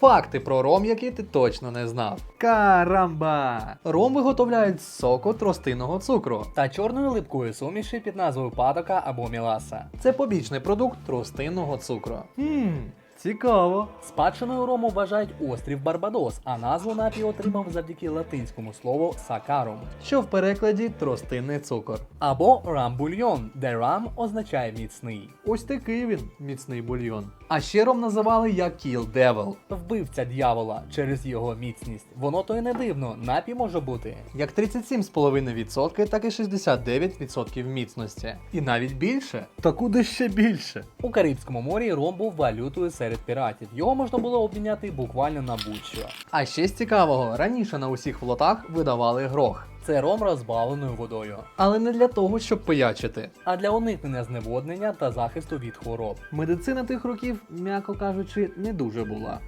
Факти про ром, які ти точно не знав. Карамба! Ром виготовляють з соку тростинного цукру. Та чорної липкої суміші під назвою патока або міласа. Це побічний продукт тростинного цукру. Хм, цікаво. Спадщиною рому вважають острів Барбадос, а назву напій отримав завдяки латинському слову сакарум. Що в перекладі тростинний цукор. Або рамбульйон, де рам означає міцний. Ось такий він, міцний бульйон. А ще ром називали як Kill Devil. Вбивця д'явола через його міцність. Воно то й не дивно, напій може бути. Як 37,5%, так і 69% міцності. І навіть більше. Та куди ще більше? У Карибському морі ром був валютою серед піратів. Його можна було обміняти буквально на будь-що. А ще з цікавого, раніше на усіх флотах видавали грох. Це ром розбавленою водою, Але не для того, щоб пиячити. а для уникнення зневоднення та захисту від хвороб. Медицина тих років, м'яко кажучи, не дуже була.